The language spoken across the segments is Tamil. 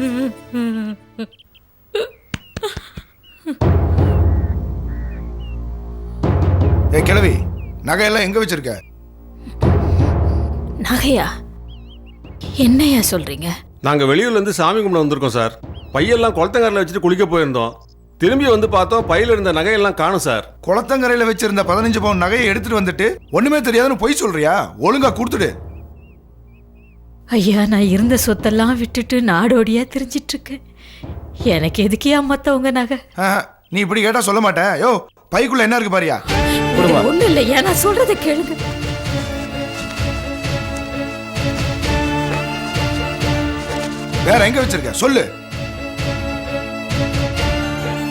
ஏ கிழவி நகையெல்லாம் எங்க வச்சிருக்க? நகையா? என்னையா சொல்றீங்க? நாங்கள் வெளியூர்லேருந்து சாமி கும்பிட வந்திருக்கோம் சார். பையெல்லாம் குளத்தங்கரில் வச்சுட்டு குளிக்க போயிருந்தோம். திரும்பி வந்து பார்த்தோம் பையில இருந்த நகையெல்லாம் காணும் சார். குளத்தங்கரையில வச்சிருந்த பதினஞ்சு பவுன் நகையை எடுத்துட்டு வந்துட்டு ஒண்ணுமே தெரியாதுன்னு பொய் சொல்றியா? ஒழுங்கா கொடுத்துடு. ஐயா நான் இருந்த சொத்தெல்லாம் விட்டுட்டு நாடோடியா திரிஞ்சிட்டு இருக்கேன் எனக்கு எதுக்கியா மத்தவங்க நகை நீ இப்படி கேட்டா சொல்ல மாட்டேன் யோ பைக்குள்ள என்ன இருக்கு பாரியா? ஒண்ணு இல்லையா? நான் சொல்றதை கேளுங்க. வேற எங்க வச்சிருக்க? சொல்லு.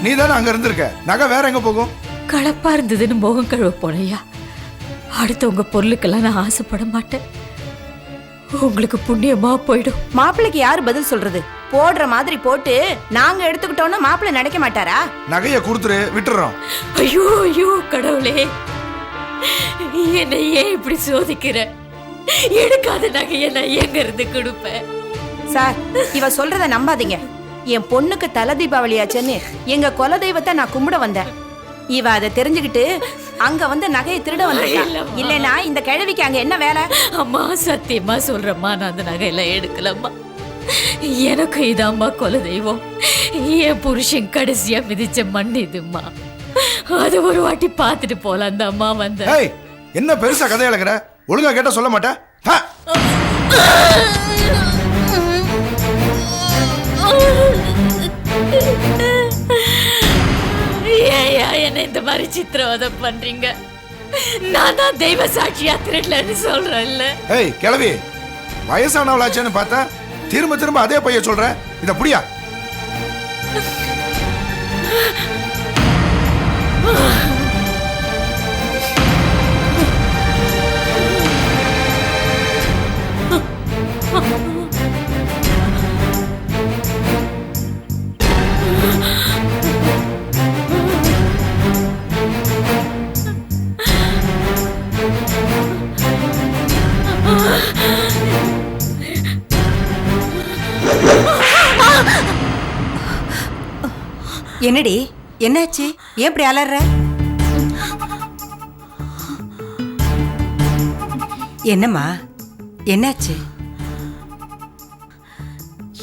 நீ தானே அங்க இருந்திருக்க? நகை வேற எங்க போகும்? களப்பா இருந்ததுன்னு முகம் கழுவ போனையா? அடுத்தவங்க பொருளுக்கெல்லாம் நான் ஆசைப்பட மாட்டேன். உங்களுக்கு புண்ணியமா போயிடும். மாப்பிள்ளைக்கு யாரு பதில் சொல்றது? போடுற மாதிரி போட்டு நாங்க எடுத்துக்கிட்டோம்னா மாப்பிள்ளை நினைக்க மாட்டாரா? நகையை கொடுத்துரு விட்டுறோம். ஐயோ ஐயோ கடவுளே. என்னை ஏன் இப்படி சோதிக்கிற? எடுக்காத நகையை நான் எங்க இருந்து கொடுப்பேன்? சார் இவ சொல்றத நம்பாதீங்க. என் பொண்ணுக்கு தல தீபாவளியாச்சுன்னு எங்க குல தெய்வத்தை நான் கும்பிட வந்தேன். இவ அதை தெரிஞ்சுக்கிட்டு அங்க வந்து நகையை திருட வந்திருக்கா. இல்லைன்னா இந்த கிழவிக்கு அங்க என்ன வேலை? அம்மா சத்தியமா சொல்றேம்மா நான் அந்த நகையெல்லாம் எடுக்கலம்மா. எனக்கு இதாம்மா கொல தெய்வம் என் புருஷன் கடைசியா மிதிச்ச மண் இதும்மா. அது ஒரு வாட்டி பார்த்துட்டு போலாம் அந்த அம்மா வந்த. ஏய் என்ன பெருசா கதை இழக்கிற ஒழுங்கா கேட்டா சொல்ல மாட்டேன். ஹா! என்ன இந்த மாதிரி சித்திரவதை பண்றீங்க? நான் தான் தெய்வ சாட்சியா திருடலன்னு சொல்றேன்ல. ஏய் கிழவி வயசானவளாச்சேன்னு பார்த்தா திரும்ப திரும்ப அதே பைய சொல்ற. இத புடியா? என்னடி? என்னாச்சு? ஏன் இப்படி அலற? என்னம்மா? என்னாச்சு?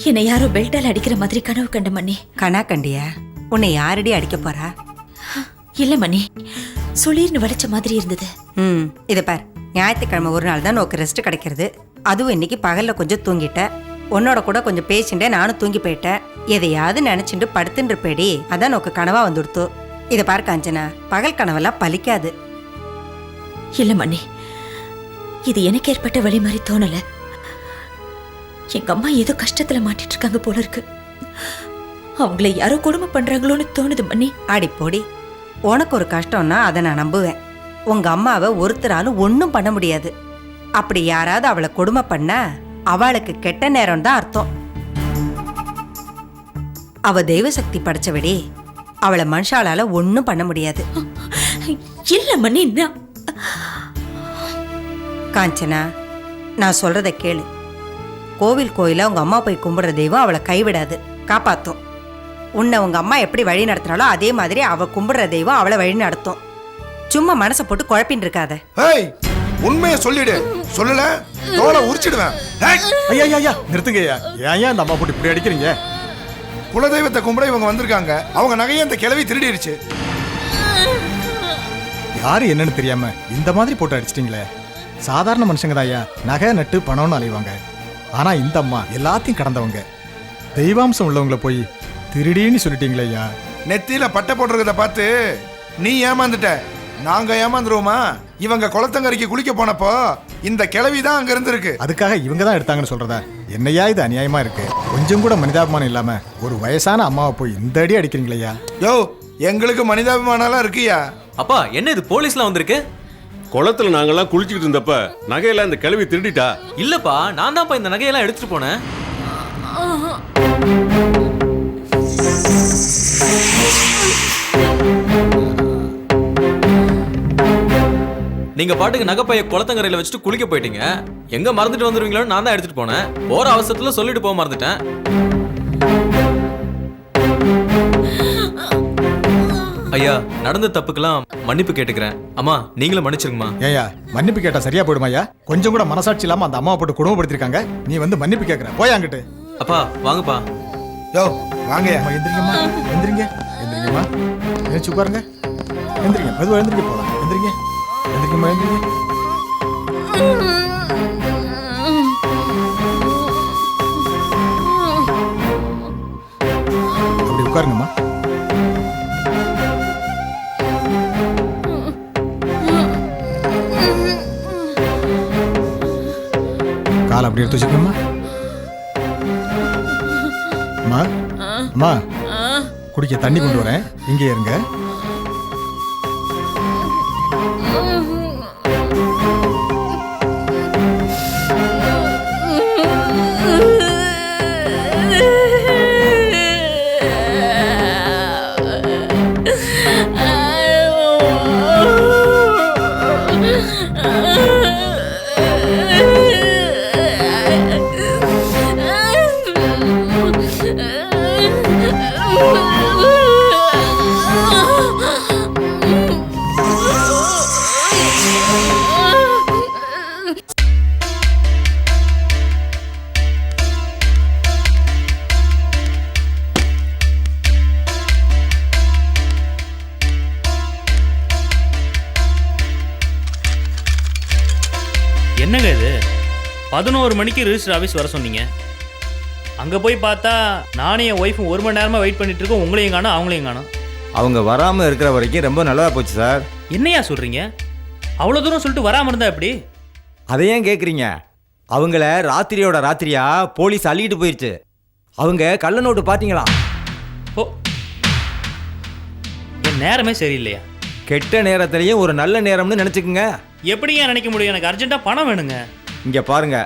என்னை யாரோ பெல்ட்டால் அடிக்கிற மாதிரி கனவு கண்ட மணி கனா கண்டியா? உன்னை யாரடி அடிக்க போறா? இல்ல மணி சுளீர்னு வளைச்ச மாதிரி இருந்தது. ம் இதை பார். ஞாயிற்றுக்கிழமை ஒரு நாள் தான் நோக்கு ரெஸ்ட் கிடைக்கிறது. அதுவும் இன்னைக்கு பகல்ல கொஞ்சம் தூங்கிட்டேன் உன்னோட கூட கொஞ்சம் பேசிட்டேன் நானும் தூங்கி போயிட்டேன். எதையாவது நினைச்சுட்டு படுத்துட்டு இருப்பேடி அதான் நோக்கு கனவா வந்துடுத்து. இதை பார் காஞ்சனா பகல் கனவெல்லாம் பலிக்காது. இல்ல மணி இது எனக்கு ஏற்பட்ட வழி மாதிரி தோணல. எங்க அம்மா ஏதோ கஷ்டத்துல மாட்டிட்டு இருக்காங்க போல இருக்கு. அவங்கள யாரோ கொடுமை பண்றாங்களோன்னு தோணுது மணி அடி போடி உனக்கு ஒரு கஷ்டம்னா அதை நான் நம்புவேன். உங்க அம்மாவை ஒருத்தராலும் ஒன்றும் பண்ண முடியாது. அப்படி யாராவது அவளை கொடுமை பண்ணா அவளுக்கு கெட்ட நேரம் தான் அர்த்தம். அவ தெய்வ சக்தி படைச்சவடி. அவளை மனுஷாலால ஒன்றும் பண்ண முடியாது. இல்ல மணி நான் காஞ்சனா நான் சொல்றத கேளு. கோவில் கோயிலா உங்க அம்மா போய் கும்பிடுற தெய்வம் அவளை கைவிடாது. காப்பாத்தும். உன்னை உங்க அம்மா எப்படி வழி நடத்துறாளோ அதே மாதிரி அவ கும்பிடுற தெய்வம் அவளை வழி நடத்தும். சும்மா மனசை போட்டு குழப்பின்னு இருக்காத. உண்மையை சொல்லிடு. சொல்லல? தோலை உரிச்சிடுவேன். ஐயா ஐயா ஐயா நிறுத்துங்க ஐயா. ஏன் ஏன் இந்த அம்மா போட்டு இப்படி அடிக்கிறீங்க? குலதெய்வத்தை கும்பிட இவங்க வந்திருக்காங்க. அவங்க நகையை அந்த கிழவி திருடிடுச்சு யாரு என்னன்னு தெரியாம இந்த மாதிரி போட்டு அடிச்சிட்டீங்களே? சாதாரண மனுஷங்க தான் ஐயா. நகை நட்டு பணம்னு அலைவாங்க. ஆனா இந்த அம்மா எல்லாத்தையும் கடந்தவங்க. தெய்வாம்சம் உள்ளவங்கள போய் திருடின்னு சொல்லிட்டீங்களே ஐயா. நெத்தியில பட்டை போட்டிருக்கத பார்த்து நீ ஏமாந்துட்ட. நாங்க ஏமாந்துருவோமா? இவங்க குளத்தங்கரைக்கு குளிக்க போனப்போ இந்த கிழவி தான் அங்க இருந்திருக்கு. அதுக்காக இவங்க தான் எடுத்தாங்கன்னு சொல்றதா? என்னையா இது அநியாயமா இருக்கு? கொஞ்சம் கூட மனிதாபிமானம் இல்லாம ஒரு வயசான அம்மாவை போய் இந்த அடி அடிக்கிறீங்களேயா யோ எங்களுக்கு மனிதாபிமானம்லாம் இருக்குயா அப்பா என்ன இது போலீஸ்லாம் வந்திருக்கு? குளத்துல நாங்கெல்லாம் குளிச்சுக்கிட்டு இருந்தப்ப நகையெல்லாம் இந்த கிழவி திருடிட்டா? இல்லப்பா நான் தான்ப்பா இந்த நகையெல்லாம் எடுத்துட்டு போனேன். நீங்க பாட்டுக்கு நகைப்பைய குளத்தங்கரையில வச்சுட்டு குளிக்க போயிட்டீங்க. எங்க மறந்துட்டு வந்துருவீங்களோன்னு நான் தான் எடுத்துட்டு போனேன். போற அவசரத்துல சொல்லிட்டு போக மறந்துட்டேன். ஐயா நடந்த தப்புக்கெல்லாம் மன்னிப்பு கேட்டுக்கிறேன். அம்மா நீங்களும் மன்னிச்சிருங்கம்மா. ஏயா மன்னிப்பு கேட்டா சரியா போயிடுமாயா கொஞ்சம் கூட மனசாட்சி இல்லாம அந்த அம்மாவை போட்டு குடும்பப்படுத்திருக்காங்க. நீ வந்து மன்னிப்பு கேட்கற போய் அங்கிட்டு. அப்பா வாங்கப்பா. யோ வாங்கயா அம்மா எந்திரிங்கம்மா. எந்திரிங்க. எந்திரிங்கம்மா. எழுந்துச்சு உட்காருங்க எந்திரிங்க. மெதுவாக எந்திரிக்க போகலாம் எந்திரிங்க. எதுக்கு எந்திரிங்க அப்படி உட்காருங்கம்மா. காலை அப்படி எடுத்து வச்சுக்கோமா அம்மா அம்மா குடிக்க தண்ணி கொண்டு வரேன். இங்கே இருங்க. என்னங்க இது? பதினோரு மணிக்கு ரிஜிஸ்டர் ஆஃபீஸ் வர சொன்னீங்க. அங்கே போய் பார்த்தா நானும் என் ஒய்ஃபும் ஒரு மணி நேரமாக வெயிட் பண்ணிட்டு இருக்கோம். உங்களையும் காணும் அவங்களையும் காணும். அவங்க வராமல் இருக்கிற வரைக்கும் ரொம்ப நல்லதா போச்சு சார். என்னையா சொல்கிறீங்க அவ்வளோ தூரம் சொல்லிட்டு வராமல் இருந்தா எப்படி? அதை ஏன் கேட்குறீங்க அவங்கள ராத்திரியோட ராத்திரியா போலீஸ் அள்ளிட்டு போயிருச்சு. அவங்க கள்ள நோட்டு பார்த்தீங்களா? ஓ. என் நேரமே சரியில்லையா? கெட்ட நேரத்திலையும் ஒரு நல்ல நேரம்னு நினச்சிக்கோங்க. எப்படிங்க நினைக்க முடியும்? எனக்கு அர்ஜென்ட்டாக பணம் வேணுங்க. இங்கே பாருங்க.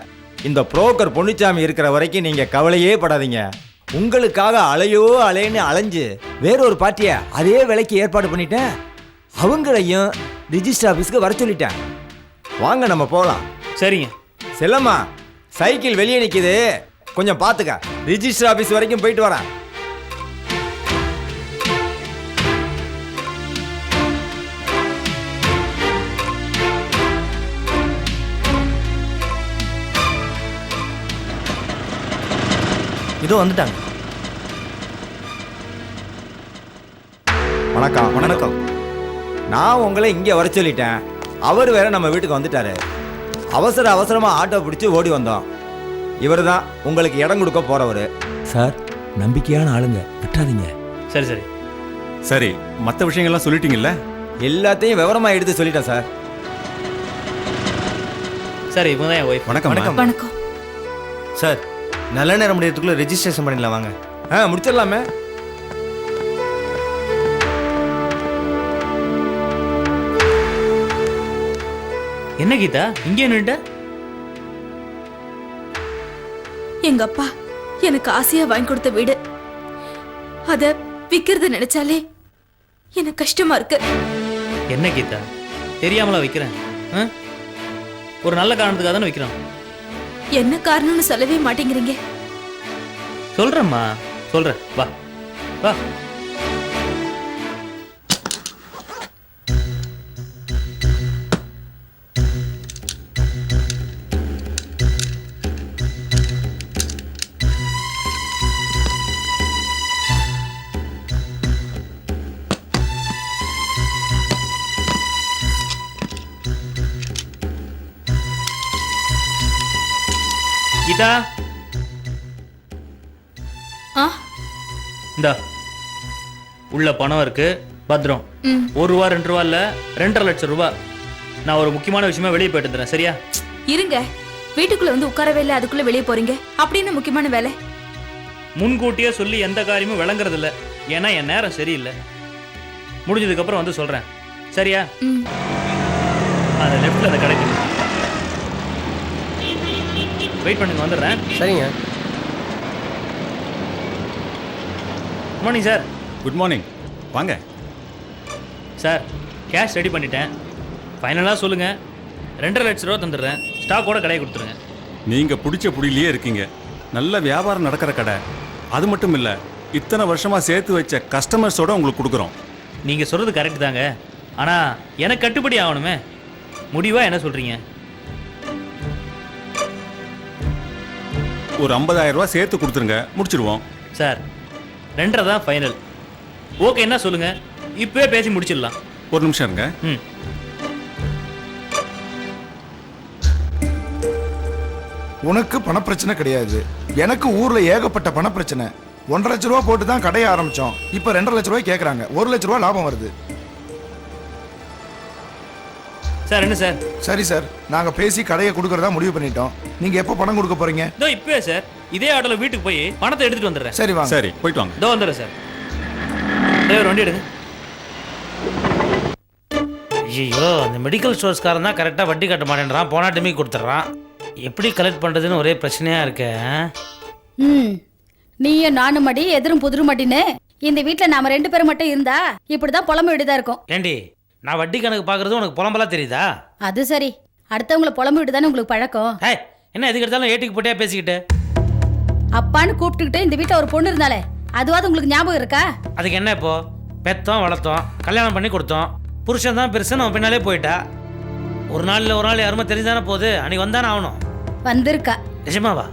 இந்த புரோக்கர் பொன்னுச்சாமி இருக்கிற வரைக்கும் நீங்கள் கவலையே படாதீங்க. உங்களுக்காக அலையோ அலைன்னு அலைஞ்சு வேறொரு பார்ட்டியை அதே விலைக்கு ஏற்பாடு பண்ணிட்டேன். அவங்களையும் ரிஜிஸ்டர் ஆஃபீஸ்க்கு வர சொல்லிட்டேன். வாங்க நம்ம போகலாம். சரிங்க. செல்லம்மா சைக்கிள் வெளியே நிக்குது. கொஞ்சம் பார்த்துக்க. ரிஜிஸ்டர் ஆபீஸ் வரைக்கும் போயிட்டு வரேன். இதோ வந்துட்டாங்க. வணக்கம் வணக்கம். நான் உங்களை இங்கே வர சொல்லிட்டேன். அவர் வேற நம்ம வீட்டுக்கு வந்துட்டாரு. அவசர அவசரமா ஆட்டோ பிடிச்சி ஓடி வந்தோம். இவர் தான் உங்களுக்கு இடம் கொடுக்க போறவர். சார் நம்பிக்கையான ஆளுங்க. விட்டுறாதீங்க சரி சரி. சரி மற்ற விஷயங்கள்லாம் சொல்லிட்டீங்கல்ல? எல்லாத்தையும் விவரமா எடுத்து சொல்லிட்டேன் சார். சரி இவங்க தான் என் ஒய்ஃப் வணக்கம். வணக்கம். சார் நல்ல நேரம் முடியறதுக்குள்ள ரெஜிஸ்ட்ரேஷன் பண்ணிடலாம் வாங்க. ஆ முடிச்சிடலாமே. என்ன கீதா? இங்கே நின்றுட்ட? எங்க அப்பா எனக்கு ஆசையா வாங்கி கொடுத்த வீடு. அத விக்கிறத நினைச்சாலே எனக்கு கஷ்டமா இருக்கு. என்ன கீதா? தெரியாமலா வைக்கிறேன்? ஒரு நல்ல காரணத்துக்காக தானே வைக்கிறோம். என்ன காரணம்னு சொல்லவே மாட்டேங்கிறீங்க? சொல்கிறேம்மா சொல்றேன். வா. வா. கீதா ஆ? இந்தா. உள்ள பணம் இருக்கு. பத்திரம். ம். ஒரு ரூபா ரெண்டு ரூபா இல்ல ரெண்டரை லட்சம் ரூபா. நான் ஒரு முக்கியமான விஷயமா வெளியே போயிட்டு சரியா? இருங்க. வீட்டுக்குள்ள வந்து உட்காரவே இல்லை அதுக்குள்ள வெளியே போறீங்க. அப்படின்னு முக்கியமான வேலை. முன்கூட்டியே சொல்லி எந்த காரியமும் விளங்குறது இல்ல ஏன்னா என் நேரம் சரியில்லை. முடிஞ்சதுக்கு அப்புறம் வந்து சொல்றேன். சரியா? ம். அந்த லெஃப்ட்ல அந்த கடைக்கு. வெயிட் பண்ணுங்க வந்துடுறேன். சரிங்க. மார்னிங் சார் குட் மார்னிங் வாங்க. சார் கேஷ் ரெடி பண்ணிட்டேன். ஃபைனலாக சொல்லுங்க. ரெண்டரை லட்ச ரூபா தந்துடுறேன். ஸ்டாக்கோட கடையை கொடுத்துருங்க. நீங்க பிடிச்ச புடியிலேயே இருக்கீங்க. நல்ல வியாபாரம் நடக்கிற கடை. அது மட்டும் இல்ல இத்தனை வருஷமா சேர்த்து வச்ச கஸ்டமர்ஸோட உங்களுக்கு கொடுக்குறோம். நீங்கள் சொல்கிறது கரெக்ட் தாங்க. ஆனால் எனக்கு கட்டுப்படி ஆகணுமே. முடிவாக என்ன சொல்கிறீங்க ஒரு 50000 ரூபாய் சேர்த்து கொடுத்துருங்க. முடிச்சிருவோம். சார் ரெண்டரை தான் ஃபைனல் ஓகே என்ன சொல்லுங்கள் இப்போவே பேசி முடிச்சிடலாம். ஒரு நிமிஷம் இருங்க. ம். உனக்கு பணப்பிரச்சனை கிடையாது. எனக்கு ஊர்ல ஏகப்பட்ட பணப்பிரச்சனை. ஒன்றரை லட்ச ரூபா போட்டு தான் கடையை ஆரம்பிச்சோம். இப்போ ரெண்டரை லட்ச ரூபாய் கேட்குறாங்க ஒரு லட்ச ரூபா லாபம் வருது. சார் என்ன சார்? சரி சார் நாங்கள் பேசி கடையை கொடுக்கறதா முடிவு பண்ணிட்டோம். நீங்கள் எப்போ பணம் கொடுக்க போறீங்க? இதோ இப்போவே சார் இதே ஆட்டோவில் வீட்டுக்கு போய் பணத்தை எடுத்துகிட்டு வந்துடுறேன். சரி வாங்க. சரி போயிட்டு வாங்க. இதோ வந்துடுறேன் சார். டிரைவர் வண்டி எடுங்க. ஐயோ அந்த மெடிக்கல் ஸ்டோர்ஸ்காரன் தான் கரெக்டாக வட்டி கட்ட மாட்டேன்றான். போனா டைமே கொடுத்துட்றான். எப்படி கலெக்ட் பண்ணுறதுன்னு ஒரே பிரச்சனையாக இருக்கு. ம். நீயும் நானும் மடி எதிரும் புதிரும் மடின்னு இந்த வீட்ல நாம ரெண்டு பேரும் மட்டும் இருந்தா இப்படிதான் புலம்ப வேண்டியதா இருக்கும். ஏண்டி நான் வட்டி கணக்கு பார்க்குறது உனக்கு புலம்பெல்லாம் தெரியுதா? அது சரி. அடுத்தவங்கள புலம்ப விட்டு தானே உங்களுக்கு பழக்கம்? ஹே என்ன எதுக்கு எடுத்தாலும் ஏட்டிக்கு போட்டியா பேசிக்கிட்டு? அப்பான்னு கூப்பிட்டுக்கிட்டு இந்த வீட்ல ஒரு பொண்ணு இருந்தாலே அதுவாது உங்களுக்கு ஞாபகம் இருக்கா? அதுக்கு என்ன இப்போ? பெத்தோம் வளர்த்தோம் கல்யாணம் பண்ணி கொடுத்தோம். புருஷன் தான் பெருசு நம்ம பின்னாலே போயிட்டா. ஒரு நாள் ஒரு நாள் யாருமே தெரிஞ்சானே போகுது. அன்னைக்கு வந்தானே ஆகணும். வந்திருக்கா. நிஜமாவா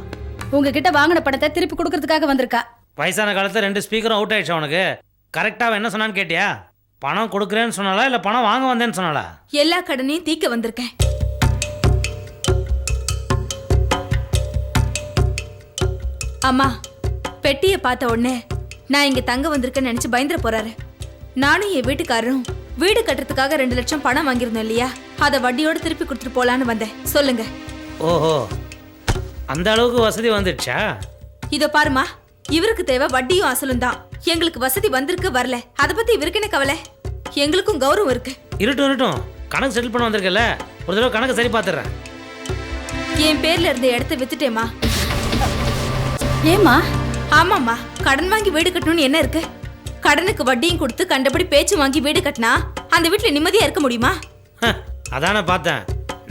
உங்ககிட்ட வாங்கின பணத்தை திருப்பி கொடுக்கறதுக்காக வந்திருக்கா. வயசான காலத்தில் ரெண்டு ஸ்பீக்கரும் அவுட் ஆயிடுச்சு அவனுக்கு. கரெக்டாக என்ன சொன்னான்னு கேட்டியா? பணம் கொடுக்குறேன்னு சொன்னாலா இல்லை பணம் வாங்க வந்தேன்னு சொன்னாலா எல்லா கடனையும் தீக்க வந்திருக்கேன். அம்மா பெட்டியை பார்த்த உடனே நான் இங்க தங்க வந்திருக்கேன்னு நினைச்சு பயந்துட போறாரு. நானும் என் வீட்டுக்காரரும் வீடு கட்டுறதுக்காக ரெண்டு லட்சம் பணம் வாங்கியிருந்தோம் இல்லையா? அதை வட்டியோட திருப்பி கொடுத்துட்டு போலான்னு வந்தேன். சொல்லுங்க. ஓஹோ அந்த அளவுக்கு வசதி வந்துடுச்சா? இதோ பாருமா இவருக்கு தேவை வட்டியும் அசலும் தான். எங்களுக்கு வசதி வந்திருக்கு வரல. அதை பத்தி இவருக்கு என்ன கவலை? எங்களுக்கும் கௌரவம் இருக்கு. இருட்டும் இருட்டும். கணக்கு செட்டில் பண்ண வந்திருக்கல ஒரு தடவை கணக்கு சரி பார்த்துடுறேன். என் பேர்ல இருந்த இடத்த வித்துட்டேமா ஏமா ஆமாம்மா. கடன் வாங்கி வீடு கட்டணும்னு என்ன இருக்கு? கடனுக்கு வட்டியும் கொடுத்து கண்டபடி பேச்சு வாங்கி வீடு கட்டினா அந்த வீட்டுல நிம்மதியா இருக்க முடியுமா? அதானே பார்த்தேன்.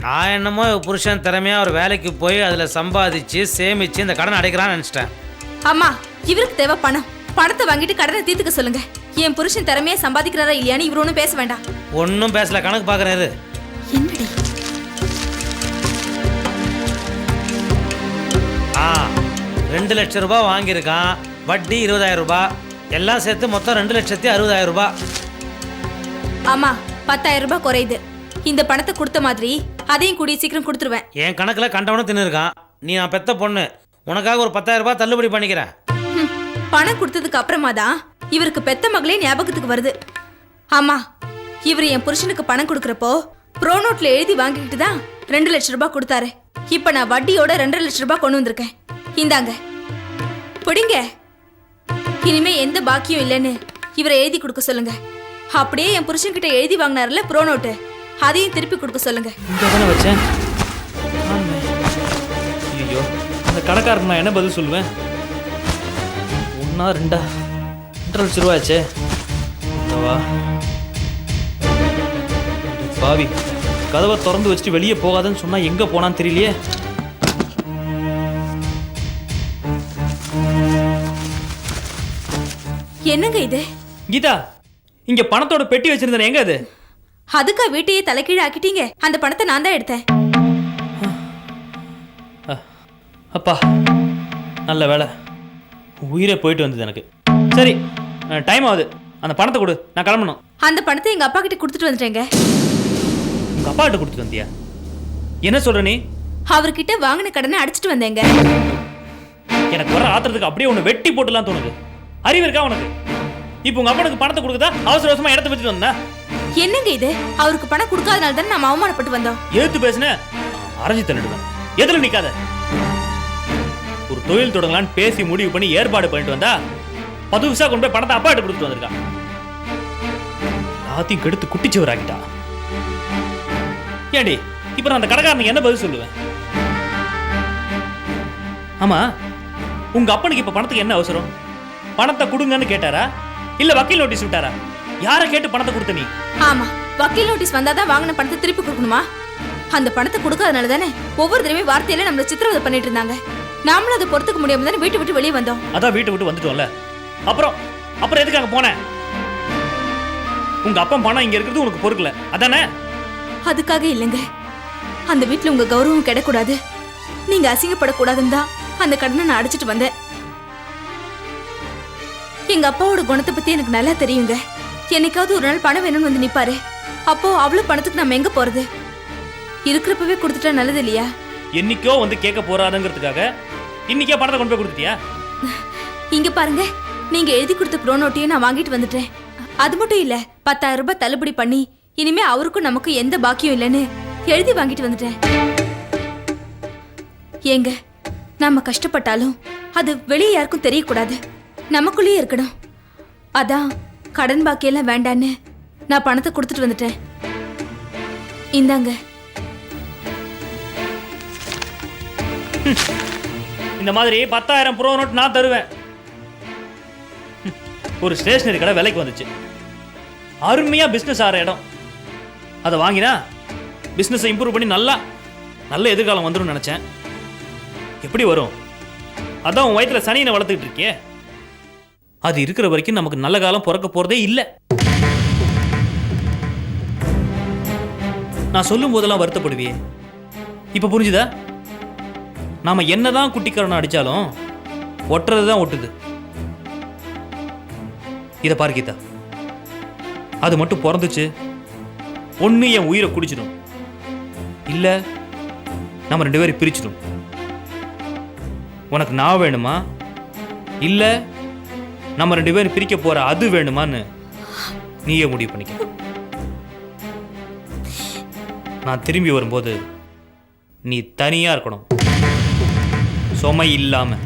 நான் என்னமோ புருஷன் திறமையா ஒரு வேலைக்கு போய் அதில் சம்பாதிச்சு சேமிச்சு இந்த கடன் அடைக்கிறான்னு நினச்சிட்டேன். அம்மா இவருக்கு தேவை பணம். பணத்தை வாங்கிட்டு கடனை தீர்த்துக்க சொல்லுங்க. என் புருஷன் திறமையா சம்பாதிக்கிறாரா இல்லையான்னு இவர் ஒன்றும் பேச வேண்டாம். ஒன்றும் பேசல கணக்கு பார்க்குறேன் என்னடி? ஆ ரெண்டு லட்சம் ரூபாய் வாங்கியிருக்கான். வட்டி இருபதாயிரம் ரூபாய். எல்லாம் சேர்த்து மொத்தம் ரெண்டு லட்சத்தி அறுபதாயிரம் ரூபாய். ஆமா பத்தாயிரம் ரூபாய் குறையுது. இந்த பணத்தை கொடுத்த மாதிரி அதையும் கூடிய சீக்கிரம் கொடுத்துருவேன். என் கணக்கில் கண்டவனும் தின்னு இருக்கான் நீ நான் பெத்த பொண்ணு. உனக்காக ஒரு பத்தாயிரம் ரூபாய் தள்ளுபடி பண்ணிக்கிறேன். பணம் கொடுத்ததுக்கு அப்புறமா தான் இவருக்கு பெத்த மகளே ஞாபகத்துக்கு வருது. ஆமா இவர் என் புருஷனுக்கு பணம் கொடுக்கறப்போ ப்ரோனோட்ல எழுதி வாங்கிக்கிட்டு தான் ரெண்டு லட்சம் ரூபாய் கொடுத்தாரு. இப்ப நான் வட்டியோட ரெண்டரை லட்ச ரூபாய் கொண்டு வந்திருக்கேன். இந்தாங்க. பிடிங்க. இனிமே எந்த பாக்கியம் இல்லைன்னு இவரை எழுதி கொடுக்க சொல்லுங்க. அப்படியே என் புருஷன்கிட்ட எழுதி வாங்கினார்ல ப்ரோ நோட்டு அதையும் திருப்பி கொடுக்க சொல்லுங்க. வச்சேன். ஐயோ அந்த கடைக்காரன் நான் என்ன பதில் சொல்லுவேன்? ஒன்றா ரெண்டா ரெண்டரை லட்ச ரூபாயாச்சே வா பாவி. கதவை திறந்து வச்சுட்டு வெளியே போகாதன்னு சொன்னா எங்க போனான்னு தெரியலையே. என்னங்க இது? கீதா இங்க பணத்தோட பெட்டி வச்சிருந்தேன். எங்க அது? அதுக்கா வீட்டையே தலைக்கீழ ஆக்கிட்டீங்க. அந்த பணத்தை நான் தான் எடுத்தேன். அப்பா நல்ல வேலை. உயிரே போயிட்டு வந்தது எனக்கு. சரி டைம் ஆகுது. அந்த பணத்தை கொடு நான் கிளம்பணும். அந்த பணத்தை எங்க அப்பா கிட்ட கொடுத்துட்டு வந்துட்டேங்க. உங்க அப்பா கிட்ட கொடுத்துட்டு வந்தியா? என்ன சொல்ற நீ? அவர்கிட்ட வாங்கின கடனை அடிச்சிட்டு வந்தேங்க. எனக்கு வர ஆத்திரத்துக்கு அப்படியே ஒன்று வெட்டி போட்டுலாம் தோணுது. அறிவு இருக்கா உனக்கு? இப்போ உங்க அப்பனுக்கு பணத்தை கொடுக்குதா? அவசர அவசரமா இடத்த வச்சுட்டு வந்தேன் என்னங்க இது? அவருக்கு பணம் கொடுக்காதனால தானே நம்ம அவமானப்பட்டு வந்தோம். எதிர்த்து பேசுன? அரைஞ்சு தள்ளிடுவேன். எதிர நிக்காத? ஒரு தொழில் தொடங்கலான்னு பேசி முடிவு பண்ணி ஏற்பாடு பண்ணிட்டு வந்தா பத்து விசா கொண்டு போய் பணத்தை அப்பாட்டு கொடுத்துட்டு வந்திருக்கா. எல்லாத்தையும் கெடுத்து குட்டிச்சவர் ஆக்கிட்டா ஏண்டி இப்போ நான் அந்த கடைக்காரனுக்கு என்ன பதில் சொல்லுவேன்? ஆமா உங்க அப்பனுக்கு இப்ப பணத்துக்கு என்ன அவசரம்? பணத்தை கொடுங்கன்னு கேட்டாரா? இல்ல வக்கீல் நோட்டீஸ் விட்டாரா? யாரை கேட்டு பணத்தை கொடுத்த நீ? ஆமா வக்கீல் நோட்டீஸ் வந்தாதான் வாங்கின பணத்தை திருப்பி கொடுக்கணுமா? அந்த பணத்தை கொடுக்காதனால தானே ஒவ்வொரு தடவையும் வார்த்தையில நம்மள சித்திரவதை பண்ணிட்டு இருந்தாங்க. நாமளும் அதை பொறுத்துக்க முடியாம தானே வீட்டை விட்டு வெளியே வந்தோம். அதான் வீட்டை விட்டு வந்துட்டோம்ல. அப்புறம் அப்புறம் எதுக்கு அங்க போனேன் உங்க அப்பன் பணம் இங்க இருக்கிறது உனக்கு பொறுக்கல. அதானே? அதுக்காக இல்லைங்க. அந்த வீட்ல உங்க கௌரவம் கிடைக்கூடாது. நீங்க அசிங்கப்படக்கூடாதுன்னு தான் அந்த கடனை நான் அடிச்சிட்டு வந்தேன். எங்க அப்பாவோட குணத்தை பத்தி எனக்கு நல்லா தெரியுங்க. என்னைக்காவது ஒரு நாள் பணம் வேணும்னு வந்து நிப்பாரு. அப்போ அவ்வளவு பணத்துக்கு நம்ம எங்க போறது? இருக்கிறப்பவே கொடுத்துட்டா நல்லது இல்லையா? என்னைக்கோ வந்து கேட்க போறாதுங்கிறதுக்காக இன்னைக்கே பணத்தை கொண்டு போய் கொடுத்துட்டியா? இங்க பாருங்க. நீங்க எழுதி கொடுத்த ப்ரோ நோட்டையும் நான் வாங்கிட்டு வந்துட்டேன். அது மட்டும் இல்ல பத்தாயிரம் ரூபாய் தள்ளுபடி பண்ணி இனிமே அவருக்கும் நமக்கும் எந்த பாக்கியம் இல்லைன்னு எழுதி வாங்கிட்டு வந்துட்டேன். ஏங்க நாம கஷ்டப்பட்டாலும் அது வெளியே யாருக்கும் தெரியக்கூடாது. நமக்குள்ளேயே இருக்கணும். அதான் கடன் பாக்கியெல்லாம் வேண்டான்னு நான் பணத்தை கொடுத்துட்டு வந்துட்டேன். இந்தாங்க. இந்த மாதிரி பத்தாயிரம் ப்ரோ நோட் நான் தருவேன். ஒரு ஸ்டேஷனரி கடை விலைக்கு வந்துச்சு. அருமையாக பிஸ்னஸ் ஆகிற இடம். அதை வாங்கினா பிஸ்னஸை இம்ப்ரூவ் பண்ணி நல்லா நல்ல எதிர்காலம் வந்துடும் நினச்சேன். எப்படி வரும்? அதான் உன் வயிற்றில் சனியனை வளர்த்துக்கிட்டு இருக்கே அது இருக்கிற வரைக்கும் நமக்கு நல்ல காலம் பிறக்க போகிறதே இல்லை. நான் சொல்லும் போதெல்லாம் வருத்தப்படுவியே. இப்போ புரிஞ்சுதா? நாம என்னதான் குட்டிக்கரணம் அடித்தாலும் ஒட்டுறது தான் ஒட்டுது. இதை பாரு கீதா. அது மட்டும் பிறந்துச்சு ஒன்று என் உயிரை குடிச்சிடும். இல்லை நம்ம ரெண்டு பேரும் பிரிச்சிடும். உனக்கு நான் வேணுமா? இல்லை நம்ம ரெண்டு பேரும் பிரிக்க போகிற அது வேணுமான்னு நீயே முடிவு பண்ணிக்க. நான் திரும்பி வரும்போது நீ தனியாக இருக்கணும். சுமை இல்லாமல்